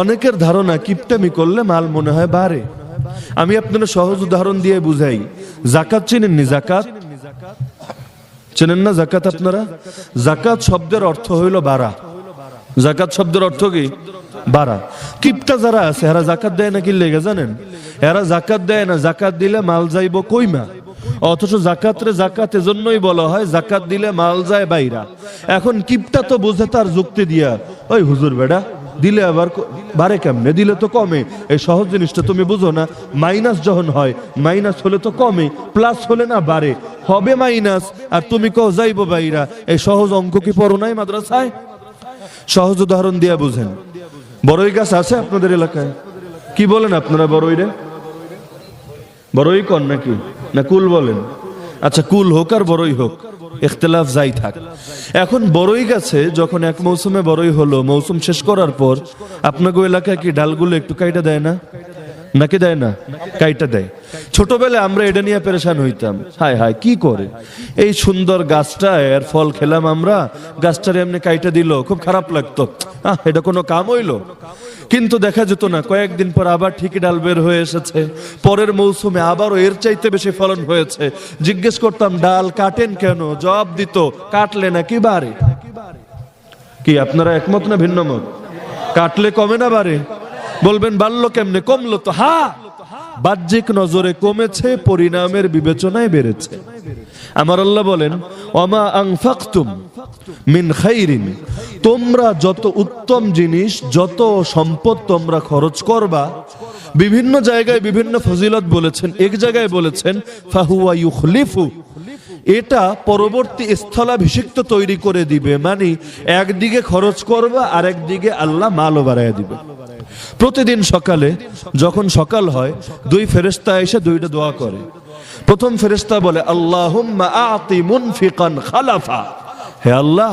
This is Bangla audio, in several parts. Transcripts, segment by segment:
অনেকের ধারণা কিপটামি করলে মাল মনে হয় বাড়ে। আমি আপনার সহজ উদাহরণ দিয়ে বুঝাই। জাকাত চেনেননি জাকাত? চেনেন না জাকাত আপনারা? জাকাত শব্দের অর্থ হইল বাড়া। জাকাত শব্দের অর্থ কি? বাড়া। কিপটা যারা আছে, এরা জাকাত দেয় না কি লেগে জানেন? এরা জাকাত দেয় না, জাকাত দিলে মাল যাইব কইমা? অথচ জাকাতরে জাকাত এজন্যই বলা হয়, জাকাত দিলে মাল যায় বাইরা। এখন কিপটা তো বুঝে তার যুক্তি দিয়া, ওই হুজুর বেডা দিলে আবার ক- বাড়ে কেমনে? দিলে তো কমে। এই সহজ জিনিসটা তুমি বুঝো না। মাইনাস যখন হয়, মাইনাস হলে তো কমে, প্লাস হলে না বাড়ে। হবে মাইনাস, আর তুমি কও যাইবো বাইরা। এই সহজ অঙ্ক কি পড়ো নাই মাদ্রাসায়? সহজ উদাহরণ দিয়া বুঝেন। বড়ই গাছ আছে আপনাদের এলাকায়? কি বলেন আপনারা বড়ই রে বড়ই কন নাকি? না কুল বলেন? আচ্ছা কুল হোক আর বড়ই হোক। ইখতলাফ যাই থাক। এখন বড়ই গাছে, যখন এক মৌসুমে বড়ই হলো, মৌসুম শেষ করার পর আপনাকে এলাকায় কি ডালগুলো একটু কাইটা দেয় না? নাকি দেয় না? কাইটা দেয়। ছোটবেলায় আমরা এটা নিয়ে পেরেশান হইতাম। হায় হায়, কি করে? এই সুন্দর গাছটা, এর ফল খেলাম আমরা, গাছটার এমনি কাইটা দিল, খুব খারাপ লাগতো। আহ, এটা কোনো কাম হইল? কিন্তু দেখা যেত না, কয়েকদিন পর আবার ঠিকই ডাল বের হয়ে এসেছে। পরের মৌসুমে আবারও এর চাইতে বেশি ফলন হয়েছে। জিজ্ঞেস করতাম, ডাল কাটেন কেন? জবাব দিত, কাটলে না কি বাড়ে। কি, আপনারা একমত না ভিন্ন মত কাটলে কমে না বাড়ে? বলবেন, বাড়লো কেমনে? কমলো তো, হা! বাহ্যিক নজরে কমেছে, পরিণামের বিবেচনায় বেড়েছে। আমার আল্লাহ বলেন অমা আংফাকতুম মিন খাইরিন। তোমরা যত উত্তম জিনিস, যত সম্পদ তোমরা খরচ করবা, বিভিন্ন জায়গায় বিভিন্ন ফজিলত বলেছেন, এক জায়গায় বলেছেন, ফাহুয়া ইউখলিফু। এটা পরবর্তী স্থলাভিষিক্ত তৈরি করে দিবে মানে একদিকে খরচ করবা আর একদিকে আল্লাহ মালও বাড়াইয়া দিবে। প্রতিদিন সকালে যখন সকাল হয়, দুই ফেরেস্তা এসে দুইটা দোয়া করে। প্রথম ফেরেস্তা বলে আল্লাহ আতি মুনফিকান খালাফা। হে আল্লাহ,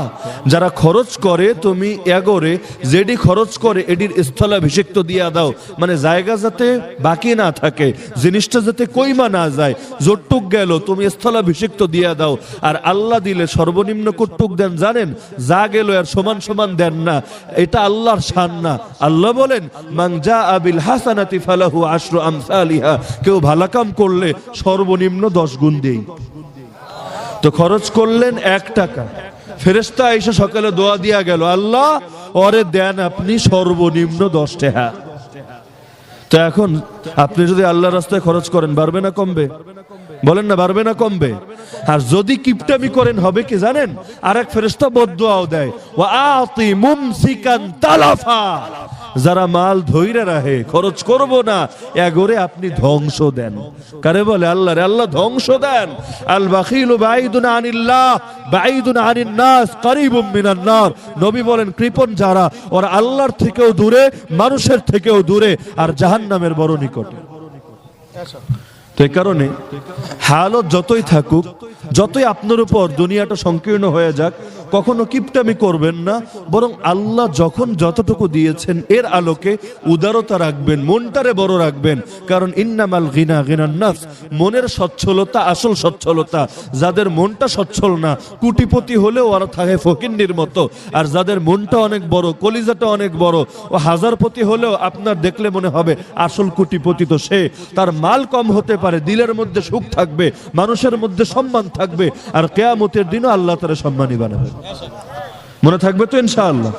যারা খরচ করে, তুমি এগরে, যেডি খরচ করে, এডির স্থলাভিষিক্ত দিয়া দাও। মানে জায়গা যাতে বাকি না থাকে, জিনিসটা যাতে কইমা না যায় জোটটুক গেল, তুমি স্থলাভিষিক্ত দিয়া দাও। আর আল্লাহ দিলে সর্বনিম্ন কটুক দেন জানেন? যা গেল আর সমান সমান দেন না, এটা আল্লাহর শান না। আল্লাহ বলেন, মান যা আবিল হাসানাতি ফালাহু আশরু আমসালিহা। কেউ ভালা কাম করলে সর্বনিম্ন দশ গুণ দেই। তো খরচ করলেন এক টাকা। ফেরেস্তা এসে সকালে দোয়া দিয়া গেল, আল্লাহ, ওরে দেন আপনি সর্বনিম্ন দশ টেহা। তো এখন আপনি যদি আল্লাহ রাস্তায় খরচ করেন, বাড়বে না কমবে? বলেন না, বাড়বে না কমবে? আর যদি কিপটামি করেন, হবে কি জানেন? আর এক ফেরেস্তা বদুয়াও দেয় ও আতি মুমসিকান তালাফা। যারা মাল ধৈরে রাখে, খরচ করব না। এগরে আপনি ধ্বংস দেন। কারে বলে? আল্লাহ রে, আল্লাহ ধ্বংস দেন। আল বাখিলু বাইদুন আনিল্লাহ, বাইদুন আনিন নাস করিবুম মিনান নার। নবী বলেন, কৃপণ যারা, ওরা আল্লাহর থেকেও দূরে, মানুষের থেকেও দূরে, আর জাহান্নামের বড় নিকটে। তো এই কারণে হালত যতই থাকুক, যতই আপনার উপর দুনিয়াটা সংকীর্ণ হয়ে যাক কখনো কিপটামি করবেন না, বরং আল্লাহ যখন যতটুকু দিয়েছেন এর আলোকে উদারতা রাখবেন, মনটারে বড় রাখবেন। কারণ ইন্নামাল গিনা গিনার নাফস, মনের সচ্ছলতা আসল সচ্ছলতা। যাদের মনটা সচ্ছল না, কুটিপতি হলেও ওরা থাকে ফকিন্নির মতো। আর যাদের মনটা অনেক বড়, কলিজাটা অনেক বড়, ও হাজারপতি হলেও আপনার দেখলে মনে হবে আসল কুটিপতি তো সে। তার মাল কম হতে পারে, দিলের মধ্যে সুখ থাকবে, মানুষের মধ্যে সম্মান থাকবে, আর কেয়ামতের দিনও আল্লাহ তারা সম্মানী বানাবে মনে থাকবে তো ইনশাআল্লাহ।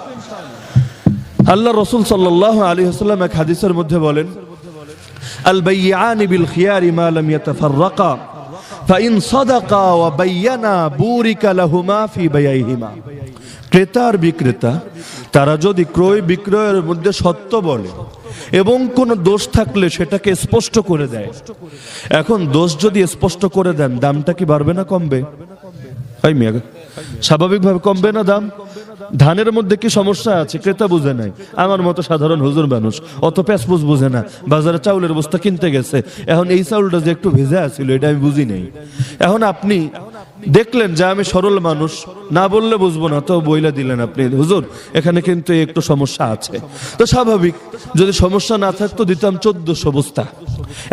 আল্লাহ রসুল সাল্লাহ আলী হাসাল্লাম এক হাদিসের মধ্যে বলেন আল বাইয়ানি বিল খিয়ারি মা লাম ইয়াতাফাররাকা, ফাইন সাদাকা ওয়া বাইয়ানা বুরিকা লাহুমা ফি বাইইহিমা ক্রেতা আর বিক্রেতা, তারা যদি ক্রয় বিক্রয়ের মধ্যে সত্য বলে এবং কোনো দোষ থাকলে সেটাকে স্পষ্ট করে দেয়। এখন দোষ যদি স্পষ্ট করে দেন, দামটা কি বাড়বে না কমবে? হয় মিয়া, স্বাভাবিকভাবে কমবে না দাম? ধানের মধ্যে কি সমস্যা আছে? ক্রেতা বুঝে নাই। আমার মতো সাধারণ হুজুর মানুষ, অত প্যাসপুস বুঝে না। বাজারে চাউলের বস্তা কিনতে গেছে। এখন এই চাউলটা যে একটু ভেজে আছিল, এটা আমি বুঝি নাই। এখন আপনি দেখলেন যে আমি সরল মানুষ, না বললে বুঝব না, তো বইলা দিলেন আপনি। হুজুর, এখানে কিন্তু একটু সমস্যা আছে। তো স্বাভাবিক, যদি সমস্যা না থাকতো দিতাম চোদ্দশো বস্তা।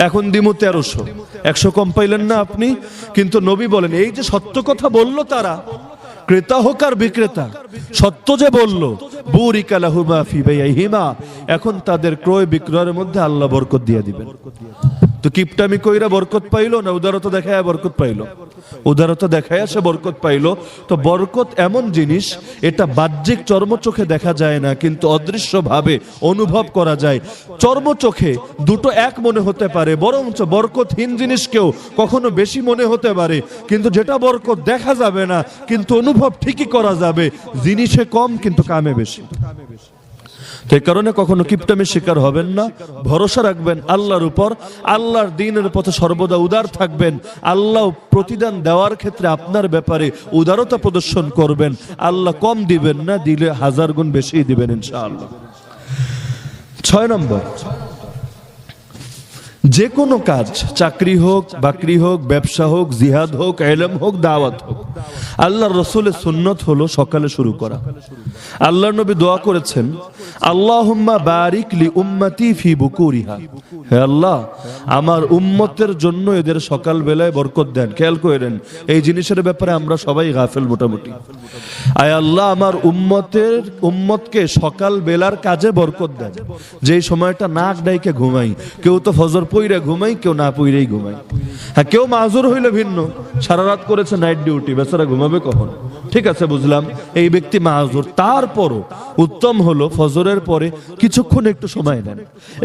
এখন দিমু তেরোশো। একশো কম পাইলেন না আপনি? কিন্তু নবী বলেন, এই যে সত্য কথা বলল তারা, ক্রেতা হোক আর বিক্রেতা, সত্য যে বলল বুরিকালাহুমা ফি হিমা এখন তাদের ক্রয় বিক্রয়ের মধ্যে আল্লাহ বরকত দিয়ে দিবেন। তো কিপটামি কইরা বরকত পাইলো না উদারতা দেখায় বরকত পাইলো? উদারতা দেখায় সে বরকত পাইলো। তো বরকত এমন জিনিস, এটা বাহ্যিক চর্ম চোখে দেখা যায় না, কিন্তু অদৃশ্য ভাবে অনুভব করা যায়। চর্ম চোখে দুটো এক মনে হতে পারে, বরঞ্চ বরকতহীন জিনিসকেও কখনো বেশি মনে হতে পারে। কিন্তু যেটা বরকত দেখা যাবে না, কিন্তু অনুভব ঠিকই করা যাবে। জিনিসে কম, কিন্তু কামে বেশি। তো এই কারণে কখনো কিপটামের শিকার হবেন না। ভরসা রাখবেন আল্লাহর উপর। আল্লাহর দিনের পথে সর্বদা উদার থাকবেন। আল্লাহ প্রতিদান দেওয়ার ক্ষেত্রে আপনার ব্যাপারে উদারতা প্রদর্শন করবেন। আল্লাহ কম দিবেন না, দিলে হাজার গুণ বেশি দিবেন ইনশাআল্লাহ। ছয় নম্বর। যে কোনো কাজ, চাকরি হোক, বাকরি হোক, ব্যবসা হোক, জিহাদ হোক, এলম হোক, দাওয়াত হোক। আল্লাহর রসুলের সুন্নত হলো সকালে শুরু করা। আল্লাহ নবী দোয়া করেছেন, আল্লাহুম্মা বারিক লি উম্মতি ফি বুকুরিহা। হে আল্লাহ, আমার উম্মতের জন্য এদের সকাল বেলায় বরকত দেন। খেয়াল করেন এই জিনিসের ব্যাপারে আমরা সবাই গাফেল মোটামুটি। আয় আল্লাহ, আমার উম্মতের, উম্মতকে সকাল বেলার কাজে বরকত দেন। যেই সময়টা নাক ডাইকে ঘুমাই, কেউ তো ফজর পইরা ঘুমাই, কেউ না পইরেই ঘুমাই। হ্যাঁ কেউ মাজুর হইলে ভিন্ন। সারা রাত করেছে নাইট ডিউটি বেচারা ঘুমাবে কখন? ঠিক আছে, বুঝলাম। এই ব্যক্তি মাজুর তারপরও উত্তম হলো, ফজরের পরে কিছুক্ষণ একটু সময় নেন।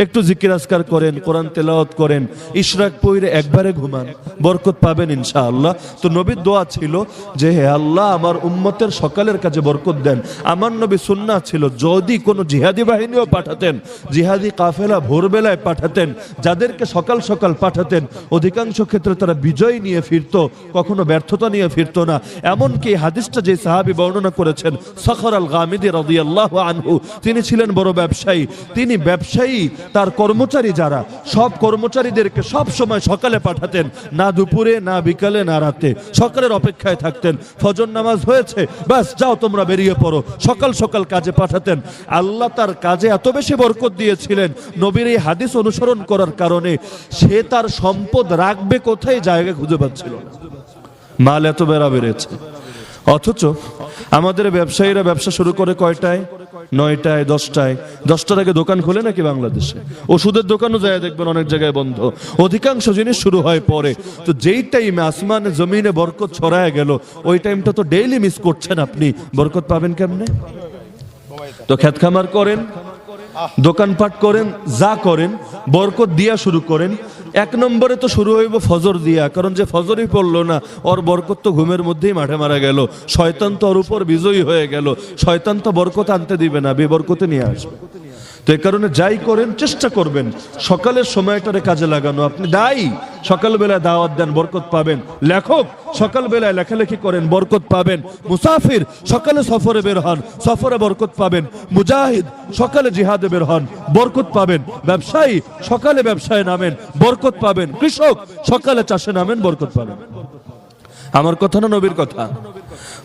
একটু জিকির আজকার করেন, কোরআন তেলাওয়াত করেন, ইশরাক পইরে একবারে ঘুমান, বরকত পাবেন ইনশাআল্লাহ। তো নবীর দোয়া ছিল যে, হে আল্লাহ, আমার উম্মতের সকালের কাজে বরকত দেন। আমার নবী সুন্নাহ ছিল, যদি কোনো জিহাদি বাহিনীও পাঠাতেন, জিহাদি কাফেলা ভোরবেলায় পাঠাতেন, যাদেরকে সকাল সকাল পাঠাতেন, অধিকাংশ ক্ষেত্রে তারা বিজয় নিয়ে ফিরতো, কখনো ব্যর্থতা নিয়ে ফিরতো না। এমনকি হাদিসটা যে সাহাবী বর্ণনা করেছেন, সখর আল গামিদি রাদিয়াল্লাহু আনহু, তিনি ছিলেন বড় ব্যবসায়ী। তিনি ব্যবসায়ী, তার কর্মচারী যারা, সব কর্মচারীদেরকে সব সময় সকালে পাঠাতেন, না দুপুরে, না বিকালে, না রাতে। সকালের অপেক্ষায় থাকতেন। ফজর নামাজ হয়েছে, ব্যাস, যাও তোমরা বেরিয়ে পড়ো। সকাল সকাল কাজে পাঠাতেন। আল্লাহ তার কাজে এত বেশি বরকত দিয়েছিলেন, নবীর এই হাদিস অনুসরণ করার কারণে সে তার সম্পদ রাখবে কোথায় জায়গা খুঁজে পাচ্ছিল না। মাল এত বেড়া বেড়েছে। অথচ আমাদের ব্যবসায়ীরা ব্যবসা শুরু করে কয়টায়? নয়টায়, দশটায়। দশটার আগে দোকান খোলে নাকি বাংলাদেশে? ওষুধের দোকানও যায়, দেখবেন অনেক জায়গায় বন্ধ। অধিকাংশ জিনিস শুরু হয় পরে। তো যেই টাইমে আসমানে, জমিনে বরকত ছড়ায় গেল, ওই টাইমটা তো ডেইলি মিস করছেন আপনি। বরকত পাবেন কেমনে? তো খেত খামার করেন, দোকানপাট করেন, যা করেন, বরকত দিয়া শুরু করেন। এক নম্বরে তো শুরু হইব ফজর দিয়া, কারণ যে ফজরই পড়ল না, ওর বরকত তো ঘুমের মধ্যেই মাঠে মারা গেল। শয়তান তো ওর উপর বিজয়ী হয়ে গেল। শয়তান তো বরকত আনতে দিবে না, বেবরকতে নিয়ে আসবে। তো এ কারণে যাই করেন, চেষ্টা করবেন। সকালের সময়টারে কাজে লাগানো। আপনি দায়ী সকালবেলায় দাওয়াত দেন, বরকত পাবেন। লেখক সকালবেলায় লেখালেখি করেন, বরকত পাবেন। মুসাফির সকালে সফরে বের হন, সফরে বরকত পাবেন। মুজাহিদ সকালে জিহাদে বের হন, বরকত পাবেন। ব্যবসায়ী সকালে ব্যবসায় নামেন, বরকত পাবেন। কৃষক সকালে চাষে নামেন, বরকত পাবেন। আমার কথা না নবীর কথা?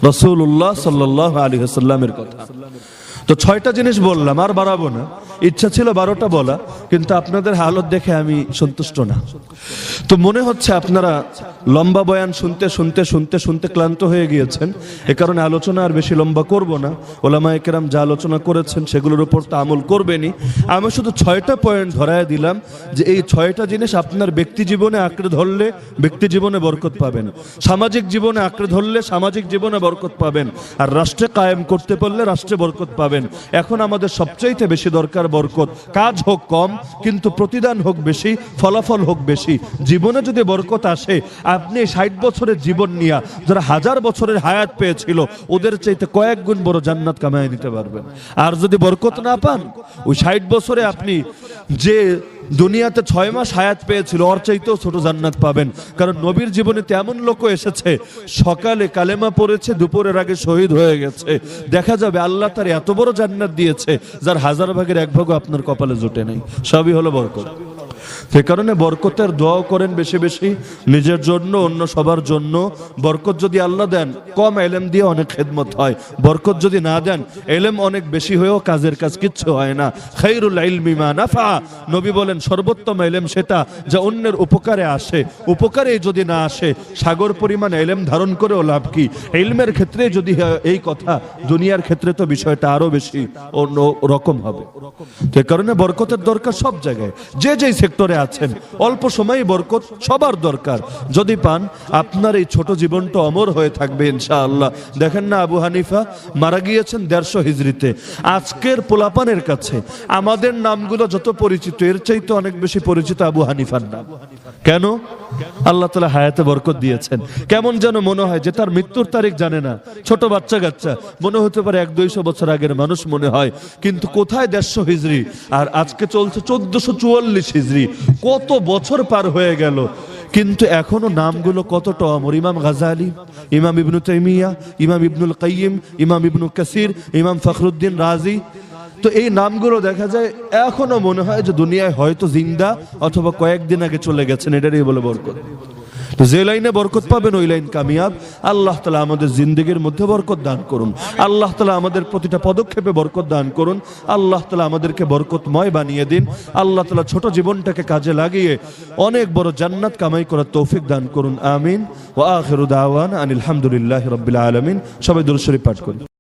রসুল্লাহ সাল্লাহ আলী হাসাল্লামের কথা। তো ছয়টা জিনিস বললাম, আর বাড়াবো না। ইচ্ছা ছিল বারোটা বলা, কিন্তু আপনাদের হালত দেখে আমি সন্তুষ্ট না। তো মনে হচ্ছে আপনারা লম্বা বয়ান শুনতে শুনতে শুনতে শুনতে ক্লান্ত হয়ে গিয়েছেন। এ কারণে আলোচনা আর বেশি লম্বা করব না। ওলামা একরাম যা আলোচনা করেছেন সেগুলোর উপর তো আমল করবেনই। আমি শুধু ছয়টা পয়েন্ট ধরায় দিলাম যে এই ছয়টা জিনিস আপনার ব্যক্তি জীবনে আঁকড়ে ধরলে ব্যক্তি জীবনে বরকত পাবেন। সামাজিক জীবনে আঁকড়ে ধরলে সামাজিক জীবনে বরকত পাবেন। আর রাষ্ট্রে কায়েম করতে পারলে রাষ্ট্রে বরকত পাবেন। এখন আমাদের সবচাইতে বেশি দরকার বরকত। কাজ হোক কম, কিন্তু প্রতিদান হোক বেশি, ফলাফল হোক বেশি। জীবনে যদি বরকত আসে আপনি ষাট বছরের জীবন নিয়ে যারা হাজার বছরের হায়াত পেয়েছিল, ওদের চাইতে কয়েক গুণ বড় জান্নাত কামায় নিতে পারবেন। আর যদি বরকত না পান, ওই ষাট বছরে আপনি যে দুনিয়াতে ছয় মাস হায়াত পেয়েছিল, ওর চাইতেও ছোট জান্নাত পাবেন। কারণ নবীর জীবনে তেমন লোক এসেছে, সকালে কালেমা পড়েছে, দুপুরের আগে শহীদ হয়ে গেছে। দেখা যাবে আল্লাহ তার এত বড় জান্নাত দিয়েছে, যার হাজার ভাগের এক ভাগও আপনার কপালে জোটে নেই। সবই হলো বরকত। সে কারণে বরকতের দোয়াও করেন বেশি বেশি নিজের জন্য, অন্য সবার জন্য। বরকত যদি আল্লাহ দেন, কম এলেম দিয়ে অনেক খেদমত হয়। বরকত যদি না দেন, এলেম অনেক বেশি হয়েও কাজের কাজ কিচ্ছু হয় না। খাইরুল ইলমি মা নাফা। নবী বলেন, সর্বোত্তম এলেম সেটা যা অন্যের উপকারে আসে। উপকারে যদি না আসে, সাগর পরিমাণ এলেম ধারণ করেও লাভ কি? এলমের ক্ষেত্রে যদি এই কথা, দুনিয়ার ক্ষেত্রে তো বিষয়টা আরও বেশি অন্য রকম হবে। সে কারণে বরকতের দরকার সব জায়গায়। যে যেই সেক্টরে আছেন। অল্প সময়ে বরকত সবার দরকার। যদি পান, আপনার এই ছোট জীবনটা অমর হয়ে থাকবে ইনশাআল্লাহ। দেখেন না আবু হানিফা, মারা গিয়েছেন দেড়শো হিজড়িতে। আজকের পোলাপানের কাছে আমাদের নামগুলো যত পরিচিত, এর চাইতে অনেক বেশি পরিচিত আবু হানিফার নাম। কেন? আল্লাহ তালা হায়াতে বরকত দিয়েছেন। কেমন যেন মনে হয় যে তার মৃত্যুর তারিখ জানে না। ছোট বাচ্চা কাচ্চা, মনে হতে পারে এক দুইশো বছর আগের মানুষ মনে হয়। কিন্তু কোথায় দেড়শো হিজড়ি? আর আজকে চলছে চোদ্দশো চুয়াল্লিশ হিজড়ি। কত বছর পার হয়ে গেল। কিন্তু এখনও নামগুলো কতটা অমর? ইমাম গাজালি, ইমাম ইবনু তাইমিয়া, ইমাম ইবনুল কাইম ইমাম ইবনু কাসির, ইমাম ফখরুদ্দিন রাজি। তো এই নামগুলো দেখা যায়, এখনও মনে হয় যে দুনিয়ায় হয়তো জিন্দা অথবা কয়েকদিন আগে চলে গেছেন, এটারই বলে বরকত। তো যে লাইনে বরকত পাবেন, ওই লাইন কামিয়াব। আল্লাহ তালা আমাদের জিন্দগির মধ্যে বরকত দান করুন। আল্লাহ তালা আমাদের প্রতিটা পদক্ষেপে বরকত দান করুন। আল্লাহ তালা আমাদেরকে বরকতময় বানিয়ে দিন। আল্লাহ তালা ছোট জীবনটাকে কাজে লাগিয়ে অনেক বড় জান্নাত কামাই করার তৌফিক দান করুন। আমিন। ও আখিরুদ আওয়ান আনিল হামদুলিল্লাহ আলমিন। সবাই দুরুশরী পাঠ করুন।